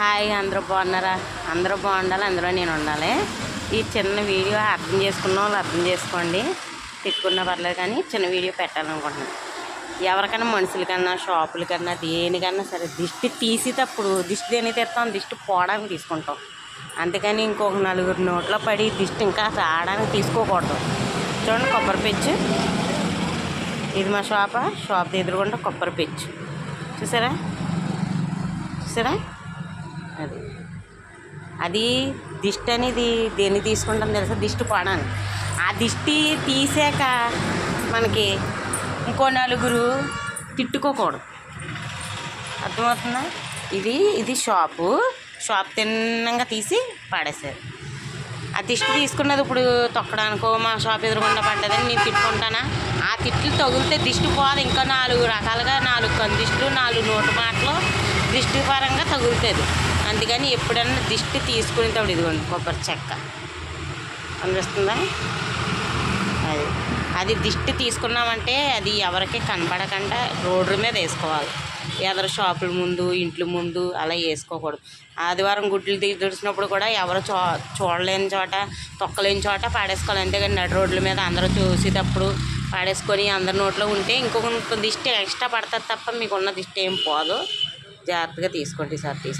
Hi అందరూ బాగున్నారా? అందరూ బాగుండాలి? అందులో నేను ఉండాలి. ఈ చిన్న వీడియో అర్థం చేసుకున్న వాళ్ళు అర్థం చేసుకోండి. తిట్టుకున్నా పర్లేదు కానీ చిన్న వీడియో పెట్టాలనుకుంటున్నాను. ఎవరికైనా మనుషులకన్నా షాపులకన్నా దేనికన్నా సరే దిష్టి తీసేటప్పుడు దిష్టి దేని తెస్తాం? దిష్టి పోవడానికి తీసుకుంటాం. అందుకని ఇంకొక నలుగురు నోట్లో పడి దిష్టి ఇంకా రావడానికి తీసుకోకూడదు. చూడండి కొబ్బరి పెచ్చు. ఇది మా షాపా? షాప్ ఎదురుకుండా కొబ్బరి పెచ్చు. చూసారా? చూసారా? అది. అది దిష్టి అనేది దేన్ని తీసుకుంటాం తెలుసా? దిష్టి పోవడానికి ఆ దిష్టి తీసాక మనకి ఇంకో నలుగురు తిట్టుకోకూడదు. అర్థమవుతుందా? ఇది ఇది షాపు. షాప్ తిన్నంగా తీసి పాడేశారు. ఆ దిష్టి తీసుకున్నది ఇప్పుడు తొక్కడానికో మా షాప్ ఎదురుకుండా పడ్డదని నేను తిట్టుకుంటానా? ఆ తిట్లు తగిలితే దిష్టి పోదు. ఇంకా నాలుగు రకాలుగా నాలుగు కందిష్టులు నాలుగు నోటు మాటలు దిష్టి పరంగా తగులుతుంది అందుకని ఎప్పుడన్నా దిష్టి తీసుకునేటప్పుడు ఇదిగోండి కొబ్బరి చెక్క. అనిపిస్తుందా? అది. అది దిష్టి తీసుకున్నామంటే అది ఎవరికి కనపడకుండా రోడ్డు మీద వేసుకోవాలి. ఎదరు షాపుల ముందు ఇంట్ల ముందు అలా వేసుకోకూడదు. ఆదివారం గుడ్లు తీసినప్పుడు కూడా ఎవరు చూ చూడలేని చోట తొక్కలేని చోట పాడేసుకోవాలి. అంతేగాని నడు రోడ్ల మీద అందరూ చూసేటప్పుడు పాడేసుకొని అందరి నోట్లో ఉంటే ఇంకొక దిష్టి ఎక్స్ట్రా పడుతుంది తప్ప మీకున్న దిష్టి ఏం పోదు. జాగ్రత్తగా తీసుకోండి సార్ తీసుకుని